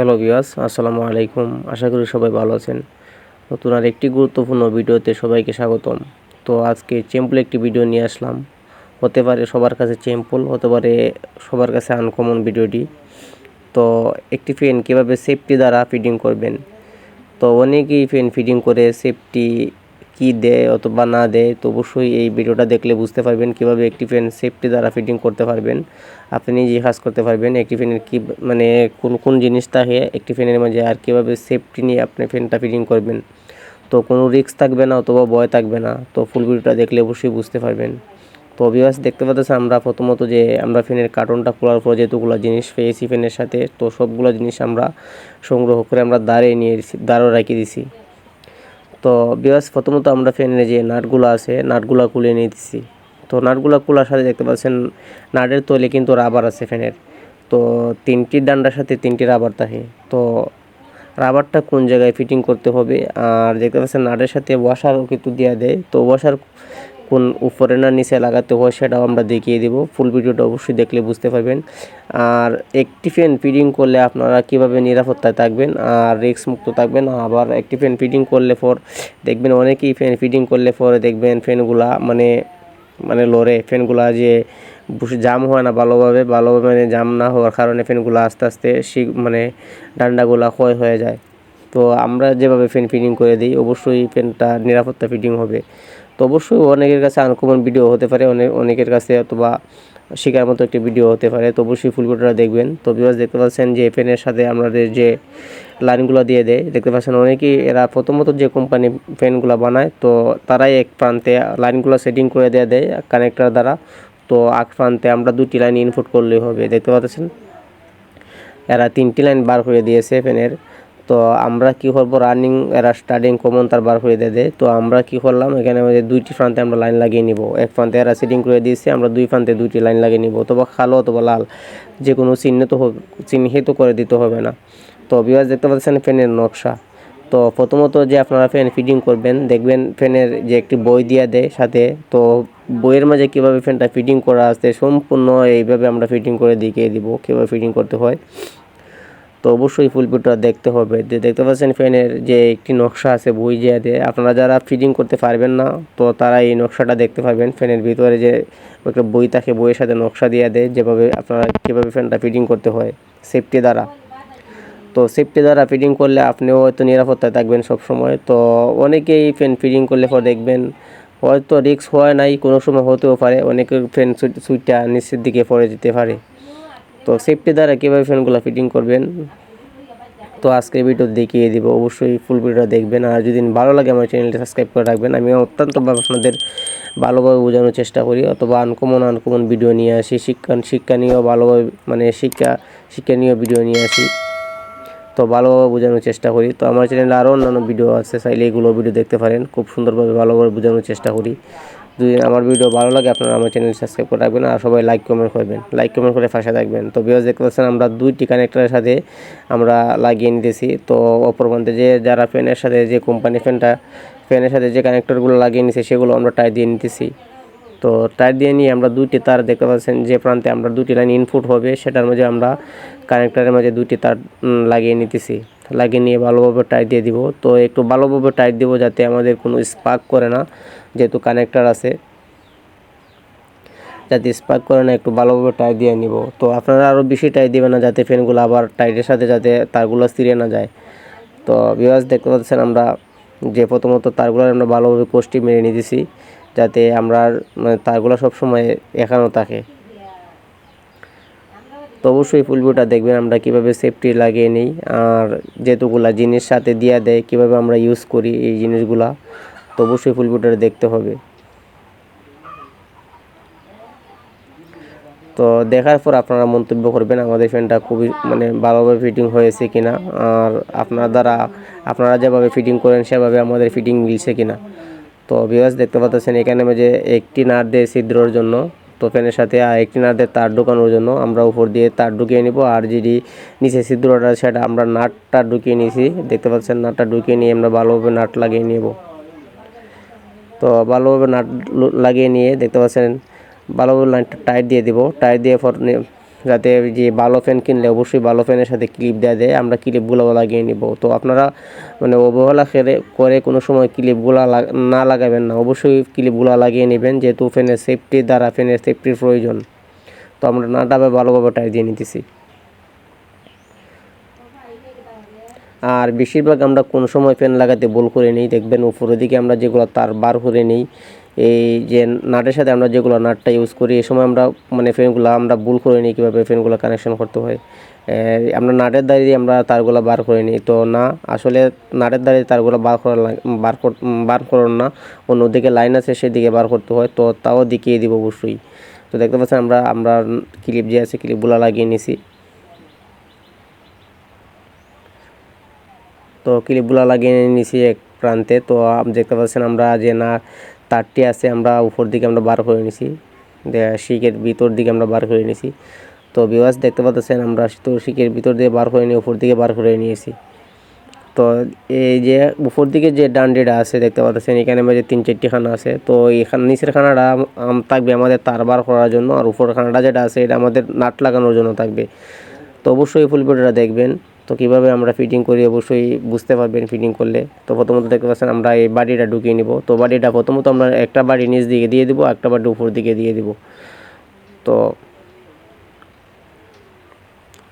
Hello বিয়াস আসসালামু আলাইকুম। আশা করি সবাই ভালো আছেন। নতুন আর একটি গুরুত্বপূর্ণ ভিডিওতে সবাইকে স্বাগতম। তো আজকে চেম্পল একটি ভিডিও নিয়ে আসলাম। হতে পারে সবার কাছে চেম্পল হতে পারে সবার কাছে আনকমন ভিডিওটি। তো একটি ফ্যান কীভাবে সেফটি দ্বারা ফিডিং করবেন? তো অনেকেই ফ্যান ফিডিং করে সেফটি কি দেয় অথবা না দেয়, তো অবশ্যই এই ভিডিওটা দেখলে বুঝতে পারবেন কীভাবে একটি ফ্যান সেফটি দ্বারা ফিটিং করতে পারবেন। আপনি নিজেই কাজ করতে পারবেন একটি ফ্যানের কী মানে কোন কোন জিনিস থাকে একটি ফ্যানের মাঝে আর কীভাবে সেফটি নিয়ে আপনি ফ্যানটা ফিটিং করবেন। তো কোনো রিস্ক থাকবে না অথবা ভয় থাকবে না, তো ফুল ভিডিওটা দেখলে অবশ্যই বুঝতে পারবেন। তো অভিবাস দেখতে পাচ্ছেন আমরা প্রথমত যে আমরা ফ্যানের কার্টনটা খোলার পর যেহেতুগুলো জিনিস পেয়েছি ফ্যানের সাথে, তো সবগুলো জিনিস আমরা সংগ্রহ করে আমরা দাঁড়িয়ে নিয়ে দাঁড়ও রাখিয়ে দিছি। তো বিয়াস প্রথমত আমরা ফ্যানের যে নাটগুলো আছে, নাটগুলো খুলে নিতেছি। তো নাটগুলো খোলার সাথে দেখতে পাচ্ছেন, নাটের তৈলে কিন্তু রাবার আছে ফ্যানের তো তিনটি ডান্ডার সাথে তিনটি রাবার থাকে। তো রাবারটা কোন জায়গায় ফিটিং করতে হবে? আর দেখতে পাচ্ছেন, নাটের সাথে ওয়াশারও কিন্তু দেওয়া দেয়। তো ওয়াশার কোন উপরে না নিচে লাগাতে হয় সেটাও আমরা দেখিয়ে দেব। ফুল ভিডিওটা অবশ্যই দেখলে বুঝতে পারবেন। আর একটি ফ্যান ফিডিং করলে আপনারা কীভাবে নিরাপত্তায় থাকবেন? আর রিক্স মুক্ত থাকবেন, আবার একটি ফ্যান ফিডিং করলে পর দেখবেন অনেকেই ফ্যান ফিডিং করলে পরে দেখবেন ফ্যানগুলা মানে মানে লড়ে। ফ্যানগুলা যে জাম হয় না ভালোভাবে ভালোভাবে মানে জাম না হওয়ার কারণে ফ্যানগুলো আস্তে আস্তে মানে ডান্ডাগুলা ক্ষয় হয়ে যায়। তো আমরা যেভাবে ফ্যান ফিডিং করে দিই, অবশ্যই ফ্যানটা নিরাপত্তা ফিটিং হবে। তো অবশ্যই অনেকের কাছে আনকমন ভিডিও হতে পারে অনেক অনেকের কাছে অথবা শেখার মতো একটি ভিডিও হতে পারে, তো অবশ্যই ফুল দেখবেন। তো বিবাস দেখতে পাচ্ছেন যে ফ্যানের সাথে আমাদের যে লাইনগুলো দিয়ে দেয়, দেখতে পাচ্ছেন অনেকেই এরা প্রথমত যে কোম্পানি ফ্যানগুলো বানায়, তো তারাই এক প্রান্তে লাইনগুলো সেটিং করে দেওয়া দেয় কানেক্টার দ্বারা। তো আগ প্রান্তে আমরা দুটি লাইন ইনপুট করলেই হবে, দেখতে পাচ্ছেন? এরা তিনটি লাইন বার করে দিয়েছে ফ্যানের তো আমরা কি করব? রানিং এরা স্টার্টিং কমন তার বার করে দেয় তো আমরা কি করলাম? এখানে আমাদের দুইটি প্রান্তে আমরা লাইন লাগিয়ে নিব। এক প্রান্তে এরা সিটিং করে দিয়েছে, আমরা দুই প্রান্তে দুইটি লাইন লাগিয়ে নিব। অথবা কালো অথবা লাল, যে কোনো চিহ্নিত চিহ্নিত করে দিতে হবে না। তো বিবাস দেখতে পাচ্ছেন ফ্যানের নকশা। তো প্রথমত যে আপনারা ফ্যান ফিটিং করবেন, দেখবেন ফ্যানের যে একটি বই দিয়ে দেয় সাথে। তো বইয়ের মাঝে কীভাবে ফ্যানটা ফিটিং করা আছে, সম্পূর্ণ এইভাবে আমরা ফিটিং করে দেখিয়ে দিব, কীভাবে ফিটিং করতে হয়। তো অবশ্যই ফুল ভিডিওটা দেখতে হবে। যে দেখতে পাচ্ছেন ফ্যানের যে একটি নকশা আছে বই যে আপনারা যারা ফিটিং করতে পারবেন না, তো তারা এই নকশাটা দেখতে পারবেন। ফ্যানের ভিতরে যে একটা বই থাকে, বইয়ের সাথে নকশা দিয়ে দেয়, যেভাবে আপনারা কীভাবে ফ্যানটা ফিটিং করতে হয় সেফটি দ্বারা। তো সেফটি দ্বারা ফিটিং করলে আপনিও হয়তো নিরাপত্তায় থাকবেন সব সময় তো অনেকেই ফ্যান ফিটিং করলে পর দেখবেন, হয়তো রিক্স হয় নাই, কোনো সময় হতেও পারে অনেকের ফ্যান সুইটটা নিচের দিকে পড়ে যেতে পারে। তো সেফটি দ্বারা কীভাবে ফ্যানগুলো ফিটিং করবেন? তো আজকের ভিডিও দেখিয়ে দিব। অবশ্যই ফুল ভিডিওটা দেখবেন। আর যদি ভালো লাগে আমার চ্যানেলটি সাবস্ক্রাইব করে রাখবেন। আমি অত্যন্তভাবে আপনাদের ভালোভাবে বোঝানোর চেষ্টা করি। অথবা আনকমন আনকমন ভিডিও নিয়ে আসি। শিক্ষা, শিক্ষানীয়, ভালোভাবে মানে শিক্ষা, শিক্ষানীয় ভিডিও নিয়ে আসি। তো ভালোভাবে বোঝানোর চেষ্টা করি। তো আমার চ্যানেলে আরও অন্যান্য ভিডিও আছে। চাইলে এগুলো ভিডিও দেখতে পারেন। খুব সুন্দরভাবে ভালোভাবে বোঝানোর চেষ্টা করি। যদি আমার ভিডিও ভালো লাগে, আপনারা আমার চ্যানেল সাবস্ক্রাইব করে রাখবেন আর সবাই লাইক কমেন্ট করবেন। লাইক কমেন্ট করে ফাঁসা থাকবেন। তো বিকজ দেখতে পাচ্ছেন আমরা দুইটি কানেক্টারের সাথে আমরা লাগিয়ে নিতেছি। তো অপর প্রান্তে যে, যারা ফ্যানের সাথে যে কোম্পানি ফ্যানটা ফ্যানের সাথে যে কানেক্টরগুলো লাগিয়ে নিছে, সেগুলো আমরা টাই দিয়ে নিতেছি। তো টাই দিয়ে নিয়ে আমরা দুইটি তার দেখতে পাচ্ছেন, যে প্রান্তে আমরা দুটি লাইন ইনপুট হবে, সেটার মধ্যে আমরা কানেক্টারের মাঝে দুটি তার লাগিয়ে নিতেছি। লাগিয়ে নিয়ে ভালোভাবে টাইট দিয়ে দিব। তো একটু ভালোভাবে টাইট দিব যাতে আমাদের কোনো স্পার্ক করে না, যেহেতু কানেক্টার আছে। যাতে স্পার্ক করে না, একটু ভালোভাবে টাইট দিয়ে নিব। তো আপনারা আরও বেশি টাইট দেবেন না, যাতে ফ্যানগুলো আবার টাইটের সাথে যাতে তারগুলো ছিঁড়ে না যায়। তো বিভাস দেখতে পাচ্ছেন আমরা যে প্রথমত তারগুলো আমরা ভালোভাবে কোষ্টি মেরে নিতেছি, যাতে আমরা মানে তারগুলো সবসময় এখানো থাকে। তো অবশ্যই ফুল ভিউটা দেখবেন, আমরা কীভাবে সেফটি লাগিয়ে নিই। আর যেহেতুগুলা জিনিস সাথে দিয়ে দেয়, কীভাবে আমরা ইউজ করি এই জিনিসগুলা, তো অবশ্যই ফুল ভিউটা দেখতে হবে। তো দেখার পর আপনারা মন্তব্য করবেন, আমাদের ফ্যানটা খুবই মানে ভালোভাবে ফিটিং হয়েছে কিনা, আর আপনার দ্বারা, আপনারা যেভাবে ফিটিং করেন, সেভাবে আমাদের ফিটিং মিলছে কিনা। তো বিভাস দেখতে পাচ্ছেন, এখানে যে একটি নাট দিয়ে ছিদ্রর জন্য তো ফ্যানের সাথে একটি নাটের তার ঢুকানোর জন্য আমরা উপর দিয়ে তার ঢুকিয়ে নিব। আর যেটি নিচে ছিদ্রটা সেটা আমরা নাটটা ঢুকিয়ে নিয়েছি। দেখতে পাচ্ছেন, নাটটা ঢুকিয়ে নিয়ে আমরা ভালোভাবে নাট লাগিয়ে নেব। তো ভালোভাবে নাট লাগিয়ে নিয়ে দেখতে পাচ্ছেন, ভালোভাবে টাইট দিয়ে দিব। টাইট দিয়ে যাতে যে ভালো ফ্যান কিনলে অবশ্যই ভালো ফ্যানের সাথে ক্লিপ দেওয়া দেয় আমরা ক্লিপগুলো লাগিয়ে নিব। তো আপনারা মানে অবহেলা করে করে কোনো সময় ক্লিপগুলো না লাগাবেন না, অবশ্যই ক্লিপগুলো লাগিয়ে নেবেন যেহেতু ফ্যানের সেফটির দ্বারা ফ্যানের সেফটির প্রয়োজন। তো আমরা নাটাবে ভালোভাবে টাই দিয়ে নিতেছি। আর বেশিরভাগ আমরা কোন সময় ফ্যান লাগাতে ভুল করে নিই, দেখবেন উপরের দিকে আমরা যেগুলো তার বার করে নিই এই যে নাটের সাথে আমরা যেগুলো নাটটা ইউজ করি, এই সময় আমরা মানে ফ্যানগুলো আমরা ভুল করে নিই কীভাবে ফ্যানগুলো কানেকশন করতে হয়। আমরা নাটের দাঁড়িয়ে আমরা তারগুলো বার করে নিই। তো না, আসলে নাটের দাঁড়িয়ে তারগুলো বার করা বার কর, বার করুন না। অন্যদিকে লাইন আছে, সেদিকে বার করতে হয়। তো তাও দেখিয়ে দিব অবশ্যই। তো দেখতে পাচ্ছেন আমরা আমরা ক্লিপ যে আছে ক্লিপগুলো লাগিয়ে নিছি। তো ক্লিপগুলো লাগিয়ে নিয়েছি এক প্রান্তে। তো দেখতে পাচ্ছেন আমরা যে না তারটি আছে, আমরা উপর দিকে আমরা বার করে নিছি। শিকের ভিতর দিকে আমরা বার করে নিছি। তো বিওয়াস দেখতে পাচ্ছেন, আমরা তো শিকের ভিতর দিয়ে বার করে নিয়ে উপর দিকে বার করে নিয়েছি। তো এই যে উপর দিকে যে ডান্ডিটা আছে, দেখতে পাচ্ছেন, এখানে মধ্যে তিন চারটি খানা আছে। তো এখানে নিচের খানাটা থাকবে আমাদের তার বার করার জন্য, আর উপরের খানাটা যেটা আছে, এটা আমাদের নাট লাগানোর জন্য থাকবে। তো অবশ্যই ফুল দেখবেন। তো কীভাবে আমরা ফিটিং করি অবশ্যই বুঝতে পারবেন ফিটিং করলে। তো প্রথমত দেখতে পাচ্ছেন আমরা এই বাড়িটা ঢুকিয়ে নিব। তো বাড়িটা প্রথমত আমরা একটা বাড়ি নিচ দিকে দিয়ে দিব, একটা বাড়ি উপর দিকে দিয়ে দিব। তো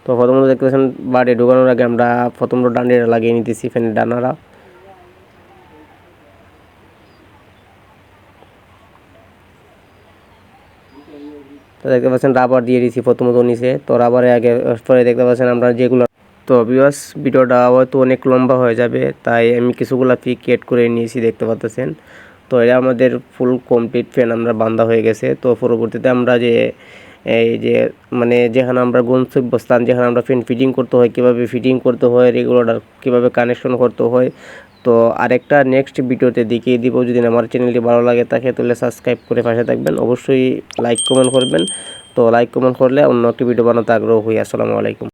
তো প্রথমত দেখতে পাচ্ছেন বাড়ি ঢুকানোর আগে আমরা প্রথমত ডান্ডিটা লাগিয়ে নিতেছি ফ্যানের ডানারা তো দেখতে পাচ্ছেন রাবার দিয়ে দিয়েছি প্রথমত নিচে। তো রাবারে আগে, পরে দেখতে পাচ্ছেন আমরা যেগুলো তো বিবাস ভিডিওটা হয়তো অনেক লম্বা হয়ে যাবে, তাই আমি কিছুগুলো পিক এড করে নিয়েছি, দেখতে পাচ্ছেন তো এটা আমাদের ফুল কমপ্লিট ফ্যান আমরা বান্ধা হয়ে গেছে। তো পরবর্তীতে আমরা যে, এই যে মানে যেখানে আমরা গন্তব্যস্থান, যেখানে আমরা ফ্যান ফিটিং করতে হয়, কীভাবে ফিটিং করতে হয় রেগুলার কীভাবে কানেকশন করতে হয়, তো আরেকটা নেক্সট ভিডিওতে দেখিয়ে দিব। যদি আমার চ্যানেলটি ভালো লাগে, তাকে তাহলে সাবস্ক্রাইব করে পাশে থাকবেন। অবশ্যই লাইক কমেন্ট করবেন। তো লাইক কমেন্ট করলে অন্য একটি ভিডিও বানাতে আগ্রহ হই। আসসালামু আলাইকুম।